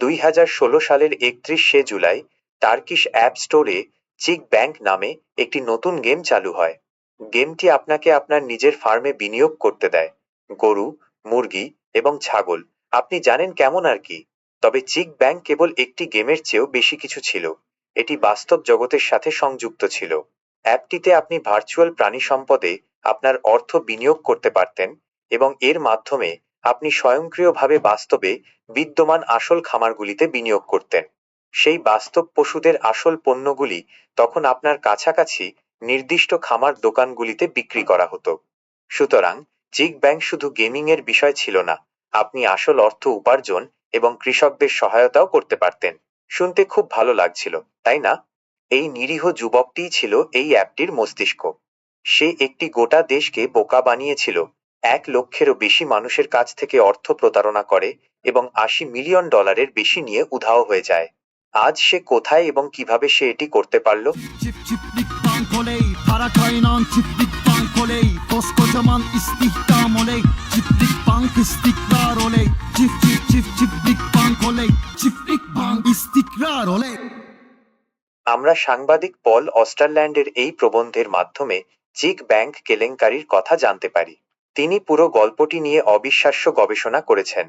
দুই হাজার ষোলো সালের একত্রিশে জুলাই টার্কিশ অ্যাপ স্টোরে চিক ব্যাংক নামে একটি নতুন গেম চালু হয়। গেমটি আপনাকে আপনার নিজের ফার্মে বিনিয়োগ করতে দেয়। গরু, মুরগি এবং ছাগল। আপনি জানেন কেমন আর কি? তবে চিক ব্যাংক কেবল একটি গেমের চেয়েও বেশি কিছু ছিল। এটি বাস্তব জগতের সাথে সংযুক্ত ছিল। অ্যাপটিতে আপনি ভার্চুয়াল প্রাণী সম্পদে আপনার অর্থ বিনিয়োগ করতে পারতেন এবং এর মাধ্যমে আপনি স্বয়ংক্রিয়ভাবে বাস্তবে বিদ্যমান আসল খামারগুলিতে বিনিয়োগ করতেন। সেই বাস্তব পশুদের আসল পণ্যগুলি তখন আপনার কাছাকাছি নির্দিষ্ট খামার দোকানগুলিতে বিক্রি করা হতো। সুতরাং চিক ব্যাংক শুধু গেমিং এর বিষয় ছিল না, আপনি আসল অর্থ উপার্জন এবং কৃষকদের সহায়তাও করতে পারতেন। শুনতে খুব ভালো লাগছিল, তাই না? এই নিরীহ যুবকটিই ছিল এই অ্যাপটির মস্তিষ্ক। সে একটি গোটা দেশকে বোকা বানিয়েছিল এক লক্ষেরও বেশি মানুষের কাছ থেকে অর্থ প্রতারণা করে এবং আশি মিলিয়ন ডলারের বেশি নিয়ে উধাও হয়ে যায়। আজ সে কোথায় এবং কীভাবে সে এটি করতে পারল? আমরা সাংবাদিক পল অস্টারল্যান্ডের এই প্রবন্ধের মাধ্যমে চিক ব্যাংক কেলেঙ্কারির কথা জানতে পারি। তিনি পুরো গল্পটি নিয়ে অবিশ্বাস্য গবেষণা করেছেন।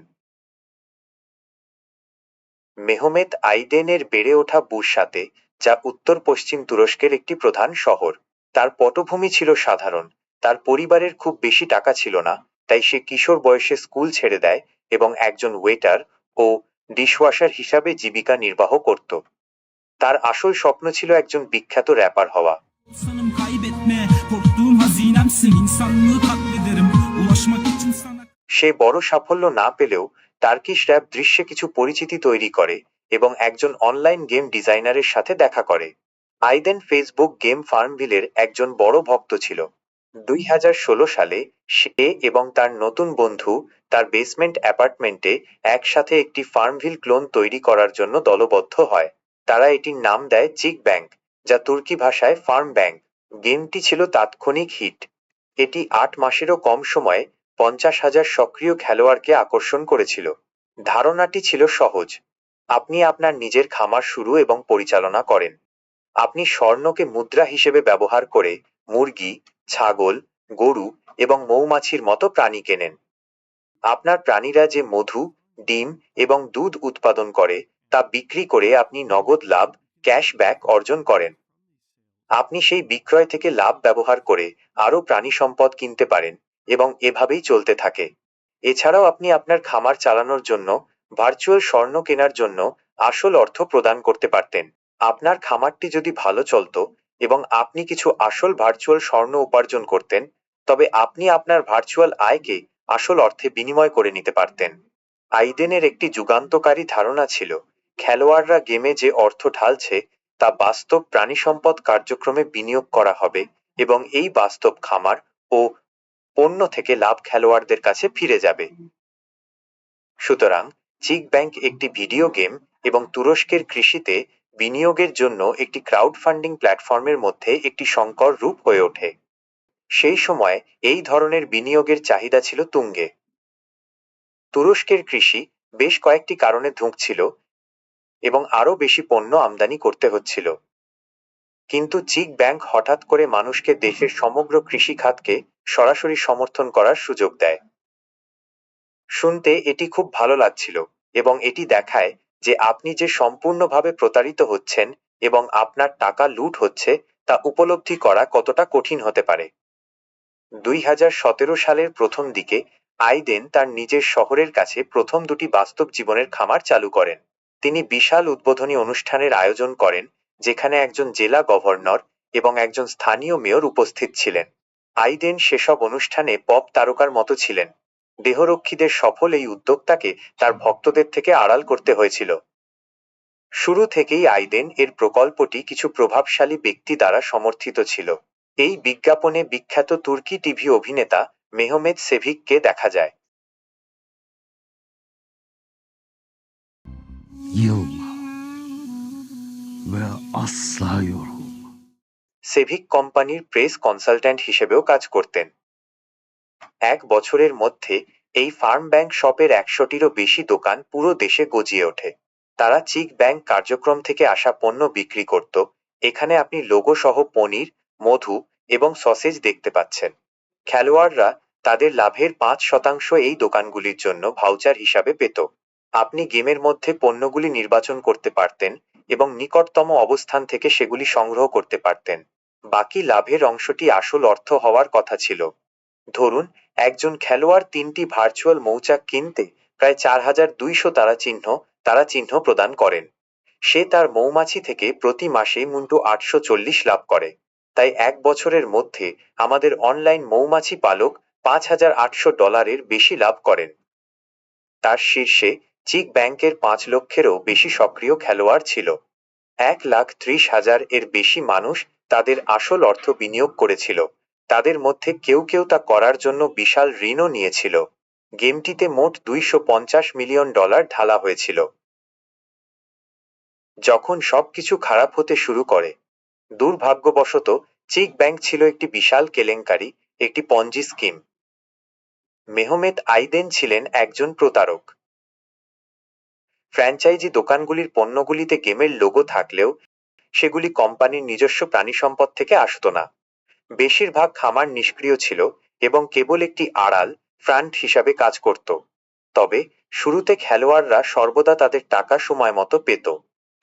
মেহমেত আইডেনের বেড়ে ওঠা বুরসাতে, যা উত্তর পশ্চিম তুরস্কের একটি প্রধান শহর, তার পটভূমি ছিল সাধারণ, তার পরিবারের খুব বেশি টাকা ছিল না, তাই সে কিশোর বয়সে স্কুল ছেড়ে দেয় এবং একজন ওয়েটার ও ডিশওয়াশার হিসাবে জীবিকা নির্বাহ করত। তার আসল স্বপ্ন ছিল একজন বিখ্যাত র্যাপার হওয়া। সে বড় সাফল্য না পেলেও টার্কিশ র্যাপ দৃশ্যে কিছু পরিচিতি তৈরি করে এবং একজন অনলাইন গেম ডিজাইনারের সাথে দেখা করে। আইদেন ফেসবুক গেম ফার্মভিলের একজন বড় ভক্ত ছিল। দুই হাজার ষোলো সালে সে এবং তার নতুন বন্ধু তার বেসমেন্ট অ্যাপার্টমেন্টে একসাথে একটি ফার্মভিল ক্লোন তৈরি করার জন্য দলবদ্ধ হয়। তারা এটির নাম দেয় চিক ব্যাংক, যা তুর্কি ভাষায় ফার্ম ব্যাংক। গেমটি ছিল তাৎক্ষণিক হিট। এটি আট মাসেরও কম সময়ে পঞ্চাশ হাজার সক্রিয় খেলোয়াড়কে আকর্ষণ করেছিল। ধারণাটি ছিল সহজ। আপনি আপনার নিজের খামার শুরু এবং পরিচালনা করেন। আপনি স্বর্ণকে মুদ্রা হিসেবে ব্যবহার করে মুরগি, ছাগল, গরু এবং মৌমাছির মতো প্রাণী কেনেন। আপনার প্রাণীরা যে মধু, ডিম এবং দুধ উৎপাদন করে, তা বিক্রি করে আপনি নগদ লাভ, ক্যাশব্যাক অর্জন করেন। আপনি সেই বিক্রয় থেকে লাভ ব্যবহার করে আরও প্রাণী সম্পদ কিনতে পারেন। এবং এভাবেই চলতে থাকে। এছাড়াও আপনি আপনার খামার চালানোর জন্য ভার্চুয়াল স্বর্ণ কেনার জন্য আসল অর্থ প্রদান করতে পারতেন। আপনার খামারটি যদি ভালো চলতো এবং আপনি কিছু আসল ভার্চুয়াল স্বর্ণ উপার্জন করতেন, তবে আপনি আপনার ভার্চুয়াল আয়কে আসল অর্থে বিনিময় করে নিতে পারতেন। আইডেনের একটি যুগান্তকারী ধারণা ছিল, খেলোয়াড়রা গেমে যে অর্থ ঢালছে তা বাস্তব প্রাণীসম্পদ কার্যক্রমে বিনিয়োগ করা হবে এবং এই বাস্তব খামার ও পণ্য থেকে লাভ খেলোয়াড়দের কাছে ফিরে যাবে। সুতরাং চিক ব্যাংক একটি ভিডিও গেম এবং তুরস্কের কৃষিতে বিনিয়োগের জন্য একটি ক্রাউড ফান্ডিং প্ল্যাটফর্মের মধ্যে একটি সংকর রূপ হয়ে ওঠে। সেই সময় এই ধরনের বিনিয়োগের চাহিদা ছিল তুঙ্গে। তুরস্কের কৃষি বেশ কয়েকটি কারণে ধুঁকছিল এবং আরও বেশি পণ্য আমদানি করতে হচ্ছিল। কিন্তু চিক ব্যাংক হঠাৎ করে মানুষকে দেশের সমগ্র কৃষি খাতকে সরাসরি সমর্থন করার সুযোগ দেয়। শুনতে এটি খুব ভালো লাগছিল এবং এটি দেখায় যে আপনি যে সম্পূর্ণভাবে প্রতারিত হচ্ছেন এবং আপনার টাকা লুট হচ্ছে তা উপলব্ধি করা কতটা কঠিন হতে পারে। দুই হাজার সতেরো সালের প্রথম দিকে আইদেন তার নিজের শহরের কাছে প্রথম দুটি বাস্তব জীবনের খামার চালু করেন। তিনি বিশাল উদ্বোধনী অনুষ্ঠানের আয়োজন করেন যেখানে একজন জেলা গভর্নর এবং একজন স্থানীয় মেয়র উপস্থিত ছিলেন। আইডেন সেসব অনুষ্ঠানে পপ তারকার মতো ছিলেন। দেহরক্ষীদের সফল এই উদ্যোক্তাকে তার ভক্তদের থেকে আড়াল করতে হয়েছিল। শুরু থেকেই আইডেন এর প্রকল্পটি কিছু প্রভাবশালী ব্যক্তি দ্বারা সমর্থিত ছিল। এই বিজ্ঞাপনে বিখ্যাত তুর্কি টিভি অভিনেতা মেহমেদ সেভিককে দেখা যায়। সেভিক কোম্পানির প্রেস কনসালট্যান্ট হিসেবেও কাজ করতেন। এক বছরের মধ্যে এই ফার্ম ব্যাংক শপের একশোটিরও বেশি দোকান পুরো দেশে গজিয়ে ওঠে। তারা চিক ব্যাংক কার্যক্রম থেকে আসা পণ্য বিক্রি করত। এখানে আপনি লোগো সহ পনির, মধু এবং সসেজ দেখতে পাচ্ছেন। খেলোয়াড়রা তাদের লাভের পাঁচ শতাংশ এই দোকানগুলির জন্য ভাউচার হিসাবে পেত। আপনি গেমের মধ্যে পণ্যগুলি নির্বাচন করতে পারতেন এবং নিকটতম অবস্থান থেকে সেগুলি সংগ্রহ করতে পারতেন। বাকি লাভের অংশটি আসল অর্থ হওয়ার কথা ছিল। ধরুন, একজন খেলোয়াড় তিনটি ভার্চুয়াল মৌচাক কিনতে প্রায় চার হাজার দুইশো তারা চিহ্ন তারা চিহ্ন প্রদান করেন। সে তার মৌমাছি থেকে প্রতি মাসে মুন্টু আটশো চল্লিশ লাভ করে। তাই এক বছরের মধ্যে আমাদের অনলাইন মৌমাছি পালক পাঁচ হাজার আটশো ডলারের বেশি লাভ করেন। তার শীর্ষে চিক ব্যাংকের পাঁচ লক্ষেরও বেশি সক্রিয় খেলোয়াড় ছিল। এক লাখ ত্রিশ হাজার এর বেশি মানুষ তাদের আসল অর্থ বিনিয়োগ করেছিল। তাদের মধ্যে কেউ কেউ তা করার জন্য বিশাল ঋণও নিয়েছিল। গেমটিতে মোট দুইশো পঞ্চাশ মিলিয়ন ডলার ঢালা হয়েছিল। যখন সবকিছু খারাপ হতে শুরু করে, দুর্ভাগ্যবশত চিক ব্যাংক ছিল একটি বিশাল কেলেঙ্কারি, একটি পঞ্জি স্কিম। মেহমেদ আইদেন ছিলেন একজন প্রতারক। ফ্র্যাঞ্চাইজি দোকানগুলির পণ্যগুলিতে গেমের লোগো থাকলেও সেগুলি কোম্পানির নিজস্ব প্রাণীসম্পদ থেকে আসতো না। বেশিরভাগ খামার নিষ্ক্রিয় ছিল এবং কেবল একটি আড়াল, ফ্রান্ট হিসাবে কাজ করত। তবে শুরুতে খেলোয়াড়রা সর্বদা তাদের টাকা সময় মতো পেত।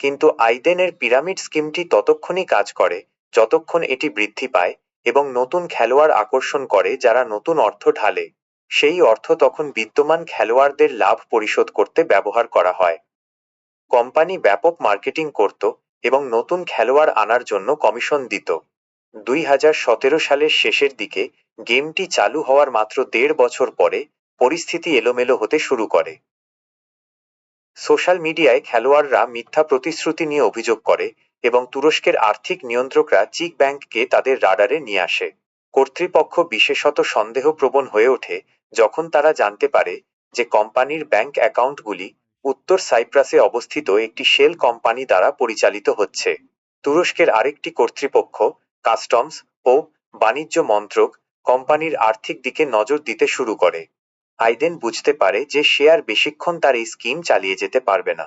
কিন্তু আইডেনের পিরামিড স্কিমটি ততক্ষণই কাজ করে, যতক্ষণ এটি বৃদ্ধি পায় এবং নতুন খেলোয়াড় আকর্ষণ করে যারা নতুন অর্থ ঢালে। সেই অর্থ তখন বিদ্যমান খেলোয়াড়দের লাভ পরিশোধ করতে ব্যবহার করা হয়। কোম্পানি ব্যাপক মার্কেটিং করত এবং নতুন খেলোয়াড় আনার জন্য কমিশন দিত। দুই হাজার সতেরো সালের শেষের দিকে গেমটি চালু হওয়ার মাত্র দেড় বছর পরে পরিস্থিতি এলোমেলো হতে শুরু করে। সোশ্যাল মিডিয়ায় খেলোয়াড়রা মিথ্যা প্রতিশ্রুতি নিয়ে অভিযোগ করে এবং তুরস্কের আর্থিক নিয়ন্ত্রকরা চিক ব্যাংককে তাদের রাডারে নিয়ে আসে। কর্তৃপক্ষ বিশেষত সন্দেহপ্রবণ হয়ে ওঠে যখন তারা জানতে পারে যে কোম্পানির ব্যাংক অ্যাকাউন্টগুলি উত্তর সাইপ্রাসে অবস্থিত একটি শেল কোম্পানি দ্বারা পরিচালিত হচ্ছে, তুরস্কের আরেকটি কর্তৃপক্ষ, কাস্টমস ও বাণিজ্য মন্ত্রক কোম্পানির আর্থিক দিকে নজর দিতে শুরু করে। আইদেন বুঝতে পারে যে সে আর বেশিক্ষণ তার এই স্কিম চালিয়ে যেতে পারবে না।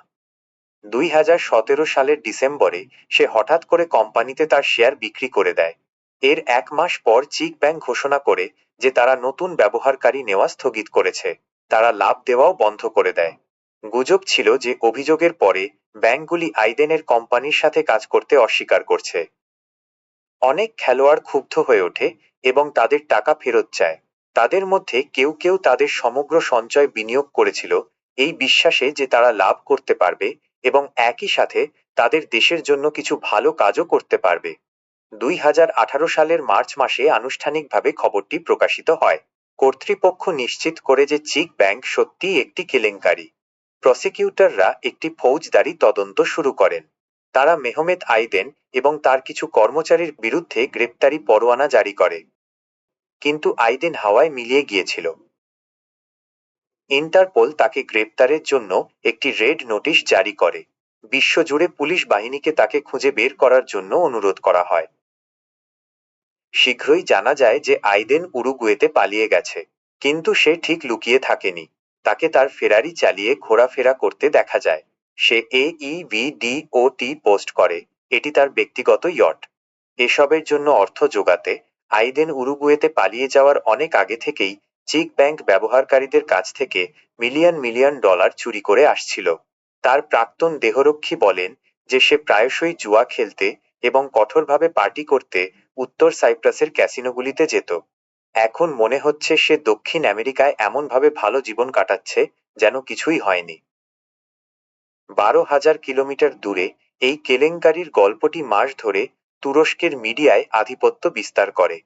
দুই হাজার সতেরো সালের ডিসেম্বরে সে হঠাৎ করে কোম্পানিতে তার শেয়ার বিক্রি করে দেয়। এর এক মাস পর চিক ব্যাংক ঘোষণা করে যে তারা নতুন ব্যবহারকারী নেওয়া স্থগিত করেছে। তারা লাভ দেওয়াও বন্ধ করে দেয়। গুজব ছিল যে অভিযোগের পরে ব্যাংকগুলি আইডেনের কোম্পানির সাথে কাজ করতে অস্বীকার করছে। অনেক খেলোয়াড় ক্ষুব্ধ হয়ে ওঠে এবং তাদের টাকা ফেরত চায়। তাদের মধ্যে কেউ কেউ তাদের সমগ্র সঞ্চয় বিনিয়োগ করেছিল, এই বিশ্বাসে যে তারা লাভ করতে পারবে এবং একই সাথে তাদের দেশের জন্য কিছু ভালো কাজও করতে পারবে। দুই হাজার আঠারো সালের মার্চ মাসে আনুষ্ঠানিকভাবে খবরটি প্রকাশিত হয়। কর্তৃপক্ষ নিশ্চিত করে যে চিক ব্যাংক সত্যিই একটি কেলেঙ্কারি। প্রসিকিউটররা একটি ফৌজদারি তদন্ত শুরু করেন। তারা মেহমেদ আইদেন এবং তার কিছু কর্মচারীর বিরুদ্ধে গ্রেপ্তারি পরোয়ানা জারি করে। কিন্তু আইদেন হাওয়ায় মিলিয়ে গিয়েছিল। ইন্টারপোল তাকে গ্রেপ্তারের জন্য একটি রেড নোটিশ জারি করে। বিশ্বজুড়ে পুলিশ বাহিনীকে তাকে খুঁজে বের করার জন্য অনুরোধ করা হয়। শীঘ্রই জানা যায় যে আইদেন উরুগুয়েতে পালিয়ে গেছে, কিন্তু সে ঠিক লুকিয়ে থাকেনি। তাকে তার ফেরারি চালিয়ে ঘোরাফেরা করতে দেখা যায়। সে এ টি পোস্ট করে, এটি তার ব্যক্তিগত ইয়ট। এসবের জন্য অর্থ জোগাতে, আইদেন উরুগুয়েতে পালিয়ে যাওয়ার অনেক আগে থেকেই চিক ব্যাংক ব্যবহারকারীদের কাছ থেকে মিলিয়ন মিলিয়ন ডলার চুরি করে আসছিল। তার প্রাক্তন দেহরক্ষী বলেন যে সে প্রায়শই জুয়া খেলতে এবং কঠোরভাবে পার্টি করতে উত্তর সাইপ্রাসের ক্যাসিনোগুলিতে যেত। এখন মনে হচ্ছে সে দক্ষিণ আমেরিকায় এমনভাবে ভালো জীবন কাটাচ্ছে যেন কিছুই হয়নি। বারো হাজার কিলোমিটার দূরে এই কেলেঙ্কারির গল্পটি মাস ধরে তুরস্কের মিডিয়ায় আধিপত্য বিস্তার করে।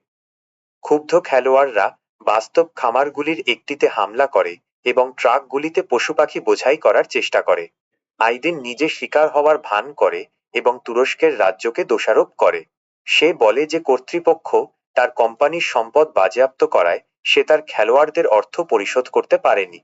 ক্ষুব্ধ খেলোয়াড়রা বাস্তব খামারগুলির একটিতে হামলা করে এবং ট্রাকগুলিতে পশু পাখি বোঝাই করার চেষ্টা করে। আইদিন নিজে শিকার হওয়ার ভান করে এবং তুরস্কের রাজ্যকে দোষারোপ করে। সে বলে যে কর্তৃপক্ষ তার কোম্পানির সম্পদ বাজেয়াপ্ত করায় সে তার খেলোয়াড়দের অর্থ পরিশোধ করতে পারেনি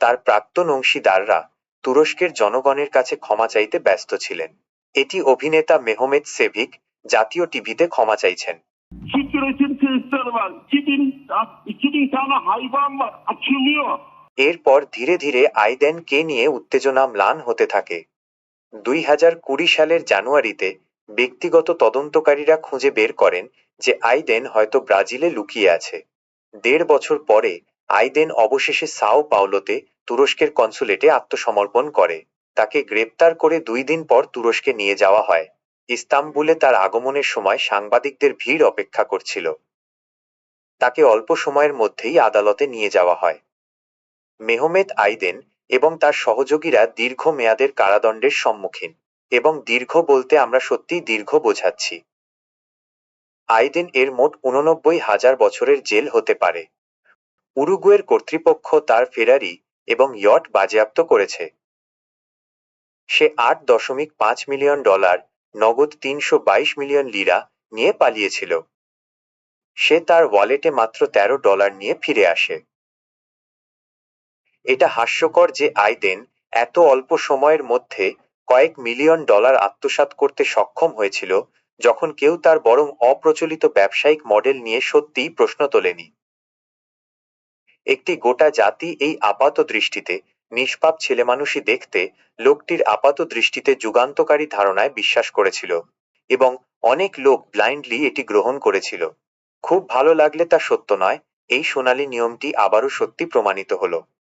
তার প্রাক্তন অংশীদাররা তুরস্কের জনগণের কাছে ক্ষমা চাইতে ব্যস্ত ছিলেন এটি অভিনেতা মেহমেদ সেভিক জাতীয় টিভিতে ক্ষমা চাইছেন Titretim testleri var. 2000, 2000 tane hayvan var. Açılıyor. এরপর ধীরে ধীরে আইদেন কে নিয়ে উত্তেজনা ম্লান হতে থাকে দুই হাজার কুড়ি সালের জানুয়ারিতে ব্যক্তিগত তদন্তকারীরা খুঁজে বের করেন যে আইদেন হয়তো ব্রাজিলে লুকিয়ে আছে। দেড় বছর পরে, আইদেন অবশেষে সাও পাওলোতে তুরস্কের কনসুলেটে আত্মসমর্পণ করে। তাকে গ্রেপ্তার করে দুই দিন পর তুরস্কে নিয়ে যাওয়া হয়। ইস্তাম্বুলে তার আগমনের সময় সাংবাদিকদের ভিড় অপেক্ষা করছিল। তাকে অল্প সময়ের মধ্যেই আদালতে নিয়ে যাওয়া হয়। মেহমেদ আইদেন এবং তার সহযোগীরা দীর্ঘ মেয়াদের কারাদণ্ডের সম্মুখীন। এবং দীর্ঘ বলতে আমরা সত্যিই দীর্ঘ বোঝাচ্ছি। আইদেন এর মোট উননব্বই হাজার বছরের জেল হতে পারে। উরুগুয়ের কর্তৃপক্ষ তার ফেরারি এবং ইয়ট বাজেয়াপ্ত করেছে। সে আট দশমিক পাঁচ মিলিয়ন ডলার, নগদ তিনশো বাইশ মিলিয়ন লিরা নিয়ে পালিয়েছিল। সে তার ওয়ালেটে মাত্র তেরো ডলার নিয়ে ফিরে আসে। এটা হাস্যকর যে আইদেন এত অল্প সময়ের মধ্যে কয়েক মিলিয়ন ডলার আত্মসাৎ করতে সক্ষম হয়েছিল যখন কেউ তার বরং অপ্রচলিত ব্যবসায়িক মডেল নিয়ে সত্যিই প্রশ্ন তোলেনি। একটি গোটা জাতি এই আপাত দৃষ্টিতে, নিষ্পাপ ছেলেমানুষই দেখতে লোকটির আপাত দৃষ্টিতে যুগান্তকারী ধারণায় বিশ্বাস করেছিল এবং অনেক লোক ব্লাইন্ডলি এটি গ্রহণ করেছিল। খুব ভালো লাগলে তা সত্য নয়, এই সোনালী নিয়মটি আবারও সত্যি প্রমাণিত হলো।